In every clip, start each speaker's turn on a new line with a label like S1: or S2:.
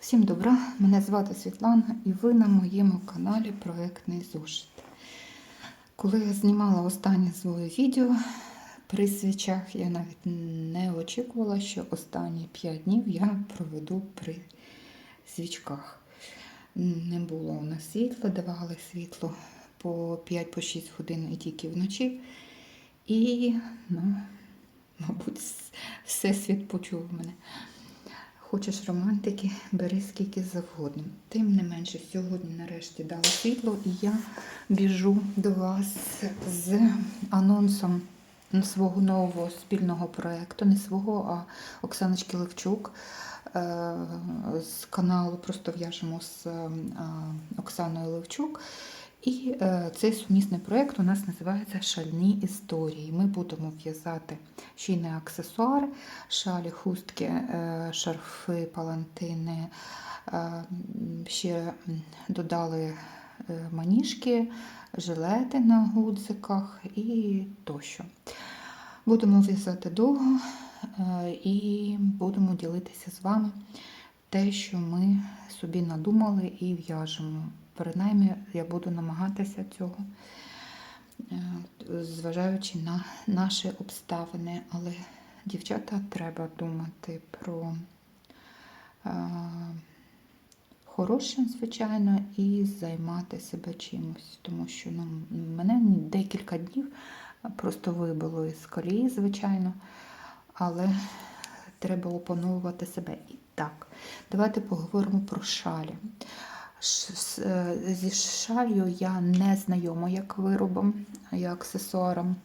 S1: Всім добра, мене звати Світлана і ви на моєму каналі Проектний зошит. Коли я знімала останнє своє відео при свічах, я навіть не очікувала, що останні 5 днів я проведу при свічках. Не було у нас світла, давали світло по 5-6 годин і тільки вночі. І, ну, мабуть, всесвіт почув мене. Хочеш романтики, бери скільки завгодно. Тим не менше, сьогодні нарешті дали світло, і я біжу до вас з анонсом свого нового спільного проєкту, не свого, а Оксаночки Левчук е, з каналу Просто в'яжемо з е, Оксаною Левчук. І е, цей сумісний проєкт у нас називається Шальні історії. Ми будемо в'язати шийні аксесуари, шалі, хустки, е, шарфи, палантини. Е, ще додали маніжки, жилети на гудзиках і тощо. Будемо в'язати довго і будемо ділитися з вами те, що ми собі надумали і в'яжемо. Принаймні, я буду намагатися цього, е, зважаючи на наші обставини. Але дівчата треба думати про е, хороше, звичайно, і займати себе чимось. Тому що ну, мене декілька днів просто вибило із колії, звичайно, але треба опановувати себе. І так, давайте поговоримо про шалі. Зі шалью я не знайома як виробом, як аксесуаром.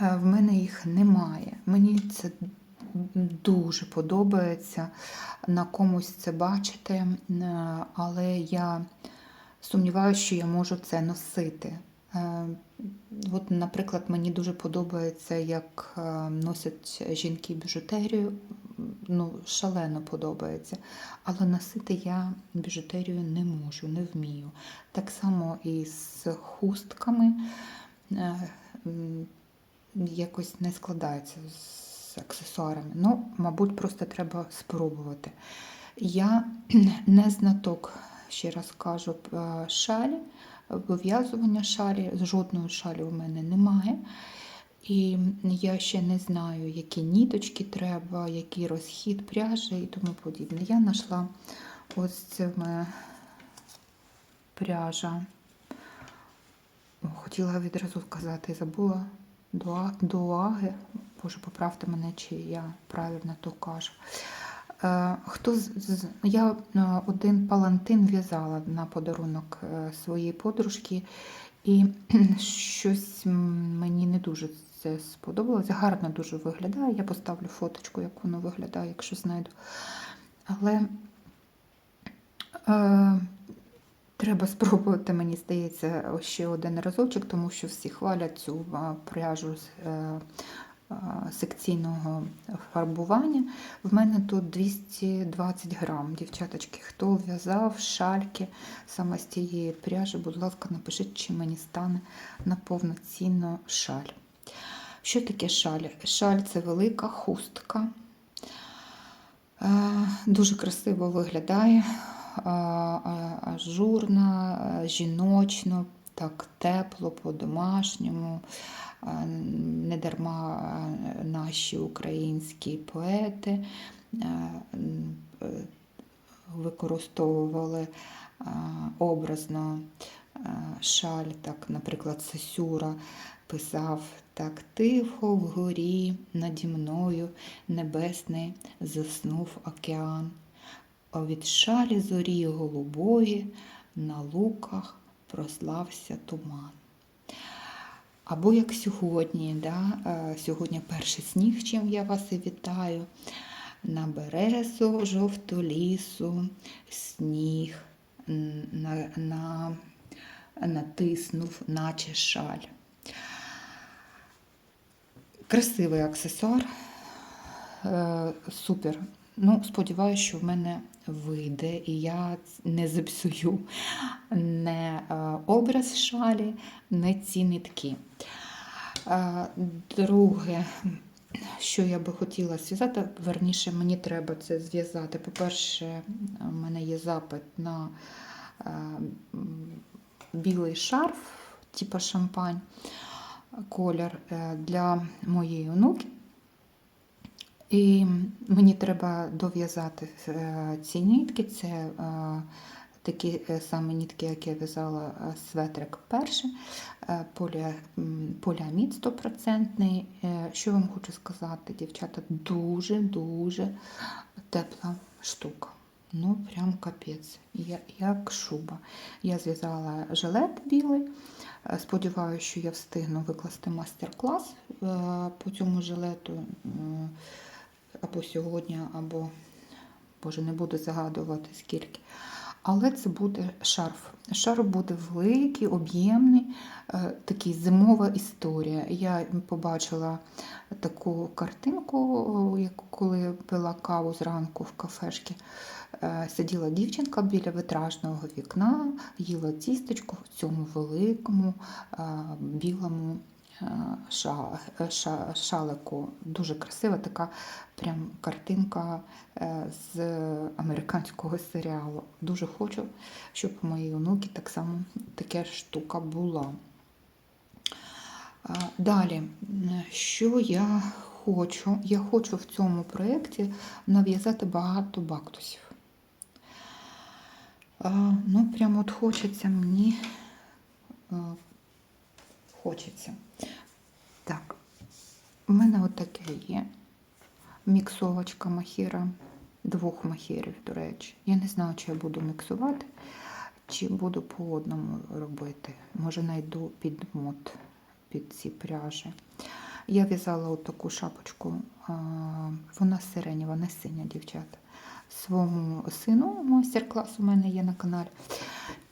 S1: Е, В мене їх немає. Мені це дуже подобається на комусь це бачити, е, але я сумніваюся, що я можу це носити. Е, От, наприклад, мені дуже подобається, як носять жінки біжутерію. Ну, шалено подобається. Але носити я біжутерію не можу, не вмію. Так само і з хустками якось не складається з аксесуарами. Ну, мабуть, просто треба спробувати. Я не знаток, ще раз кажу, шалі, вив'язування шалі, жодної шалі у мене немає. І я ще не знаю, які ніточки треба, який розхід пряжі і тому подібне. Я знайшла ось цими пряжа. Хотіла відразу сказати, забула дуаги. Боже, поправте мене, чи я правильно то кажу. Е, хто з, Я один палантин в'язала на подарунок е, своєї подружки, і щось мені не дуже це сподобалося. Гарно дуже виглядає. Я поставлю фоточку, як воно виглядає, якщо знайду. Але е, треба спробувати, мені здається, ще один разочок, тому що всі хвалять цю пряжу з е, секційного фарбування. В мене тут 220 грам, дівчаточки. Хто в'язав шальки саме з тієї пряжі, будь ласка, напишіть, чи мені стане на повноцінну шаль. Що таке шаль? Шаль це велика хустка. Дуже красиво виглядає, ажурна, жіночно, так тепло, по-домашньому. Недарма наші українські поети використовували образно шаль, так, наприклад, Сосюра писав так тихо вгорі наді мною небесний заснув океан, а від шалі зорі голубої на луках прослався туман. Або як сьогодні, да? сьогодні перший сніг, чим я вас і вітаю. На березу жовту лісу, сніг на, на, натиснув, наче шаль. Красивий аксесуар, е, супер. Ну, сподіваюся, що в мене вийде, і я не зіпсую не е, образ шалі, не ці нитки. Е, друге, що я би хотіла зв'язати, верніше, мені треба це зв'язати. По-перше, у мене є запит на білий шарф, типу шампань, колір е, для моєї онуки. І мені треба дов'язати е, ці нитки. Це е, такі самі нитки, як я в'язала светрик перший, поліамід 100%. Е, Що вам хочу сказати, дівчата, дуже-дуже тепла штука. Ну, прям капець, як шуба. Я зв'язала жилет білий. Е, Сподіваюся, що я встигну викласти майстер-клас е, по цьому жилету або сьогодні, або, боже, не буду загадувати скільки. Але це буде шарф. Шарф буде великий, об'ємний, е, такий зимова історія. Я побачила таку картинку, коли пила каву зранку в кафешці. Е, Сиділа дівчинка біля витражного вікна, їла тістечко в цьому великому е, білому шалику. Дуже красива така прям картинка е, з американського серіалу. Дуже хочу, щоб у моїй онуки так само така штука була. Далі, що я хочу? Я хочу в цьому проєкті нав'язати багато бактусів. Ну, прямо от хочеться мені. Хочеться. Так, у мене от таке є. Міксовочка махіра, двох махірів, до речі. Я не знаю, чи я буду міксувати, чи буду по одному робити. Може, знайду під мод, під ці пряжі. Я в'язала от таку шапочку, вона сиренєва, не синя, дівчата. Своєму сину майстер-клас у мене є на каналі.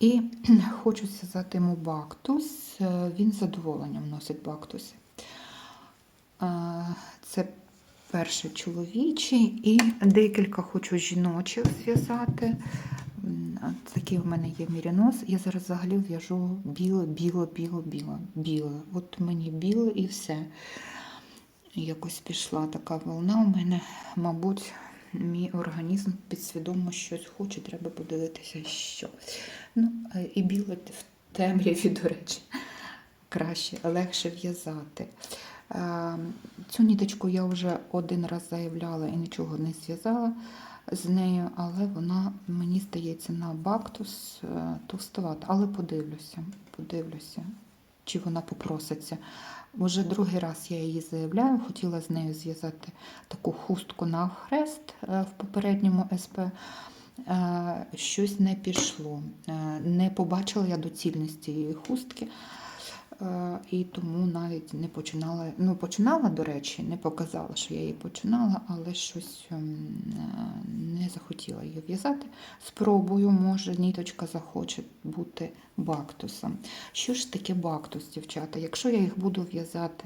S1: І хочу зв'язати йому бактус. Е, Він з задоволенням носить бактуси. Це перший чоловічий і декілька хочу жіночих зв'язати. Такий в мене є мірінос. Я зараз взагалі в'яжу біле, біле, біле, біле, біле. От мені біле і все. Якось пішла така волна у мене, мабуть, мій організм підсвідомо щось хоче, треба подивитися, що. Ну, е, і біле в темряві, до речі, краще, легше в'язати. Е, Цю ніточку я вже один раз заявляла і нічого не зв'язала з нею, але вона, мені здається, на бактус е, товстувата. Але подивлюся, подивлюся, чи вона попроситься. Уже другий раз я її заявляю, хотіла з нею зв'язати таку хустку на хрест е, в попередньому СП. Е, Щось не пішло. Е, Не побачила я доцільності її хустки. Е, І тому навіть не починала. Ну, починала, до речі, не показала, що я її починала, але щось ем, е, не захотіла її в'язати. Спробую, може, ніточка захоче бути бактусом. Що ж таке бактус, дівчата? Якщо я їх буду в'язати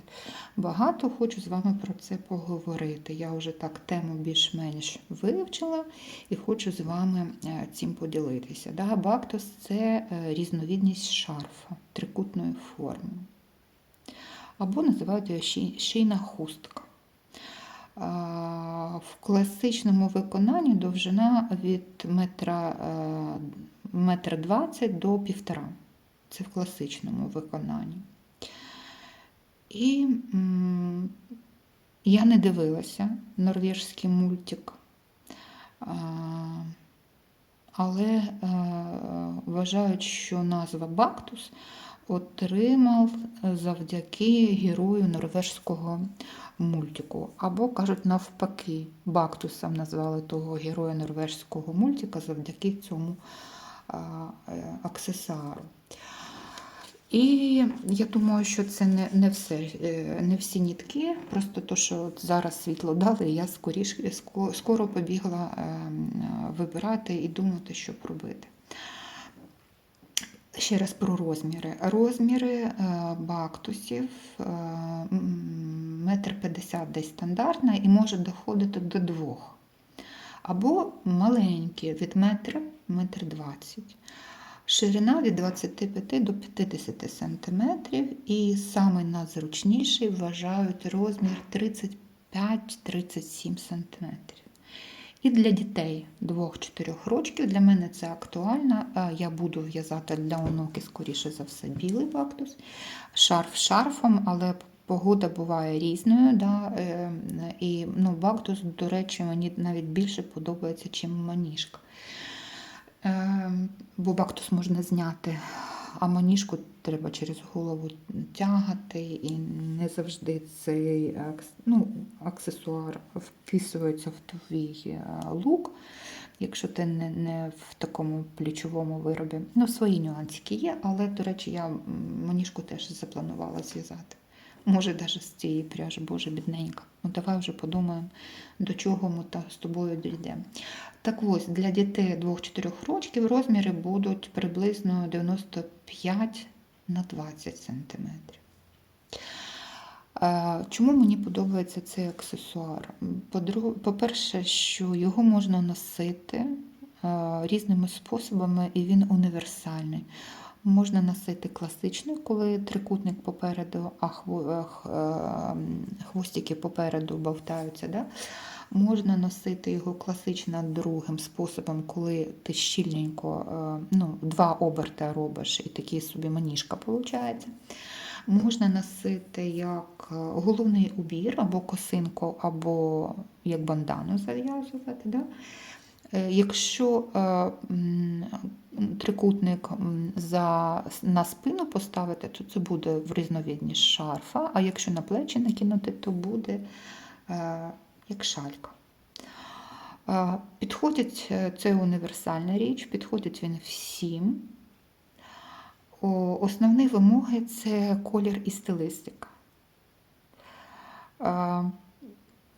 S1: багато, хочу з вами про це поговорити. Я вже так тему більш-менш вивчила і хочу з вами е, цим поділитися. Да, бактус це різновидність шарфа трикутної форми. Або називають його шийна хустка. В класичному виконанні довжина від метра, е, метра 20 до півтора. Це в класичному виконанні. І я не дивилася норвежський мультик, але е, вважають, що назва Бактус отримав завдяки герою норвежського мультику. Або кажуть навпаки, Бактусом назвали того героя норвежського мультика завдяки цьому а, е, аксесуару. І я думаю, що це не, не все, е, не всі нітки, просто то, що от зараз світло дали, я скоріш, скоро побігла е, вибирати і думати, що робити. Ще раз про розміри. Розміри е, бактусів е, метр п'ятдесят десь стандартна і може доходити до двох. Або маленькі від метра, метр двадцять. Ширина від 25 до 50 см і самий найзручніший вважають розмір 35-37 см. І для дітей 2-4 років для мене це актуально. Е, Я буду в'язати для онуки, скоріше за все, білий бактус, шарф шарфом, але погода буває різною. Да? е, І ну, бактус, до речі, мені навіть більше подобається, ніж маніжка. Е, Бо бактус можна зняти, а маніжку треба через голову тягати, і не завжди цей ну, аксесуар вписується в твій е, лук, якщо ти не, не в такому плечовому виробі. Ну, свої нюансики є, але, до речі, я маніжку теж запланувала зв'язати. Може, навіть з цієї пряжі, боже, бідненька. Ну, давай вже подумаємо, до чого ми та з тобою дійдемо. Так ось, для дітей 2-4 років розміри будуть приблизно 95 на 20 см. Чому мені подобається цей аксесуар? По-перше, що його можна носити е, різними способами, і він універсальний. Можна носити класичний, коли трикутник попереду, а е, е, хвостики попереду болтаються. Да? Можна носити його класично другим способом, коли ти щільненько е, ну, два оберти робиш, і такий собі маніжка виходить. Можна носити як головний убір, або косинку, або як бандану зав'язувати. Да? Е, Якщо е, трикутник за, на спину поставити, то це буде в різновидність шарфа, а якщо на плечі накинути, то буде е, як шалька. Підходить це універсальна річ, підходить він всім. Основні вимоги це колір і стилістика.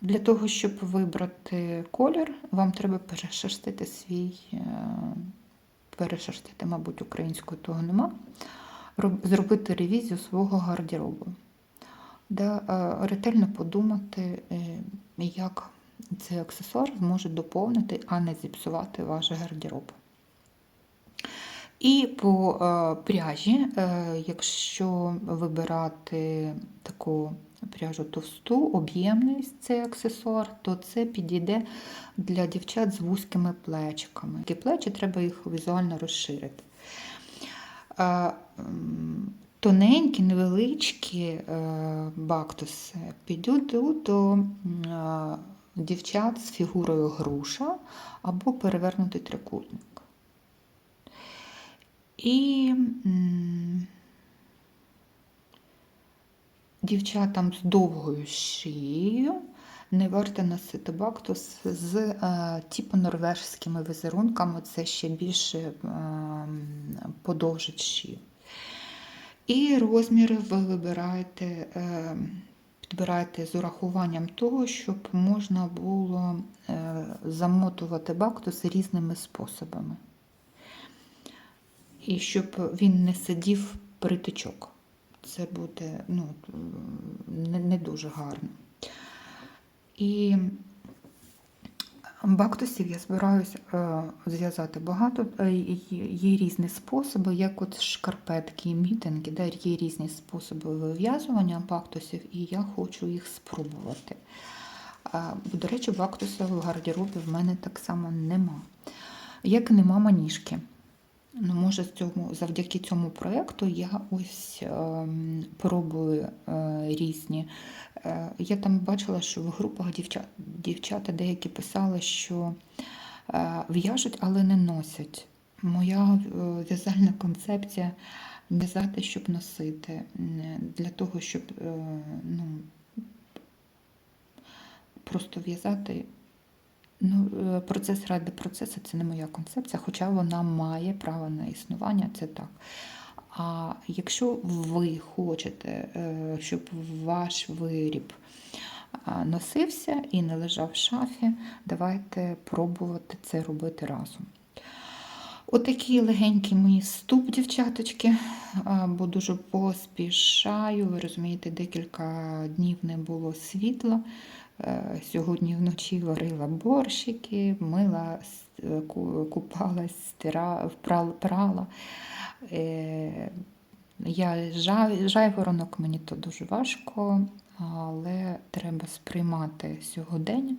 S1: Для того, щоб вибрати колір, вам треба перешерстити свій, е, перешерстити, мабуть, українською того нема, зробити ревізію свого гардеробу. Да, е, ретельно подумати, е, як цей аксесуар зможе доповнити, а не зіпсувати ваш гардероб. І по пряжі, якщо вибирати таку пряжу товсту, об'ємність цей аксесуар, то це підійде для дівчат з вузькими плечиками. Такі плечі треба їх візуально розширити. Тоненькі, невеличкі е, бактуси підуть до дівчат з фігурою груша або перевернутий трикутник. І дівчатам з довгою шиєю не варто носити бактус з е, типу норвежськими візерунками, це ще більше е, подовжить шию. І розміри ви вибираєте, е, підбираєте з урахуванням того, щоб можна було е, замотувати бактус різними способами і щоб він не сидів притичок. Це буде ну, не, не дуже гарно. І бактусів я збираюся е, зв'язати багато. Е, є- різні способи, як от шкарпетки і мітинги, де є різні способи вив'язування бактусів, і я хочу їх спробувати. До речі, бактуса в гардеробі в мене так само нема. Як і нема маніжки. Ну, може, з цьому, завдяки цьому проєкту я ось ем, пробую е, різні. Е, я там бачила, що в групах дівчат, дівчата деякі писали, що е, в'яжуть, але не носять. Моя е, в'язальна концепція в'язати, щоб носити, для того, щоб е, ну, просто в'язати Ну, е, процес ради процесу це не моя концепція, хоча вона має право на існування, це так. А якщо ви хочете, е, щоб ваш виріб носився і не лежав в шафі, давайте пробувати це робити разом. Отакий легенький мій ступ, дівчаточки, бо дуже поспішаю. Ви розумієте, декілька днів не було світла. Е, Сьогодні вночі варила борщики, мила, е, ку- купалась, стира, прала. Е, Я жайворонок, мені то дуже важко. але треба сприймати сьогодення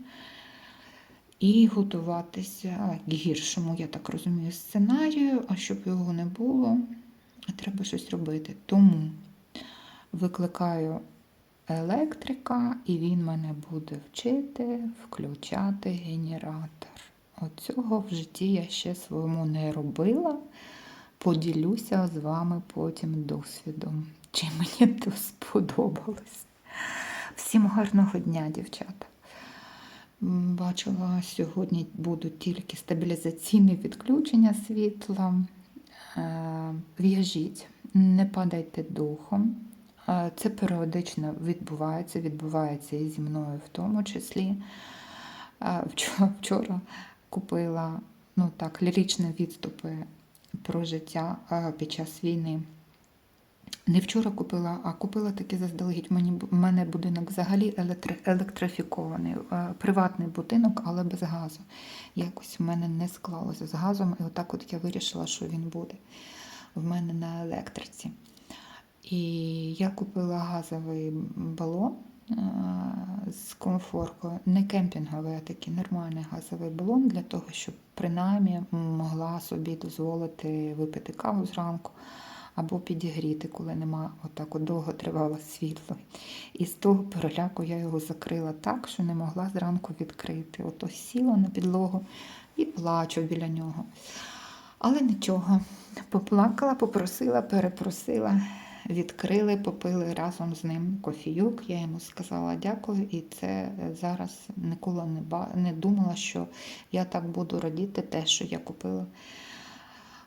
S1: і готуватися к гіршому, я так розумію, сценарію, а щоб його не було, треба щось робити. Тому викликаю електрика, і він мене буде вчити включати генератор. Оцього в житті я ще своєму не робила. Поділюся з вами потім досвідом, чи мені то сподобалось. Всім гарного дня, дівчата. Бачила, сьогодні будуть тільки стабілізаційні відключення світла. Е, В'яжіть, не падайте духом. Це періодично відбувається, відбувається і зі мною в тому числі. Вчора, купила ну так, ліричні відступи про життя під час війни. Не вчора купила, а купила таки заздалегідь. Мені в мене будинок взагалі електри, електрифікований, приватний будинок, але без газу. Якось в мене не склалося з газом, і отак от я вирішила, що він буде в мене на електриці. І я купила газовий балон е, з комфоркою, не кемпінговий, а такий нормальний газовий балон для того, щоб принаймні могла собі дозволити випити каву зранку або підігріти, коли нема отак от довго тривало світло. І з того переляку я його закрила так, що не могла зранку відкрити. Ото сіла на підлогу і плачу біля нього. Але нічого, поплакала, попросила, перепросила, відкрили, попили разом з ним кофійок. Я йому сказала дякую, і це зараз ніколи не, ба- не думала, що я так буду радіти те, що я купила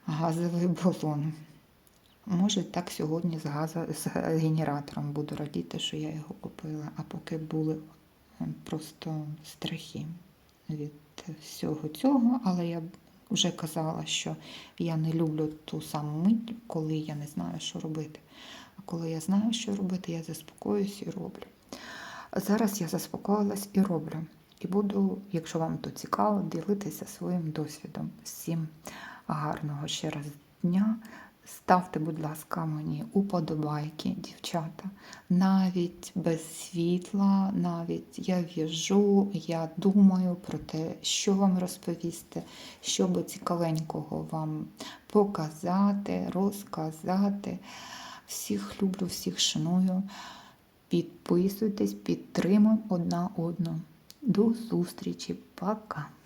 S1: газовий балон. Може, так сьогодні з, газо, з генератором буду радіти, що я його купила, а поки були просто страхи від всього цього, але я вже казала, що я не люблю ту саму мить, коли я не знаю, що робити. А коли я знаю, що робити, я заспокоюсь і роблю. Зараз я заспокоїлась і роблю. І буду, якщо вам то цікаво, ділитися своїм досвідом. Всім гарного ще раз дня. Ставте, будь ласка, мені уподобайки, дівчата. Навіть без світла, навіть я в'яжу, я думаю про те, що вам розповісти, що би цікавенького вам показати, розказати. Всіх люблю, всіх шаную. Підписуйтесь, підтримуємо одна одну. До зустрічі. Пока!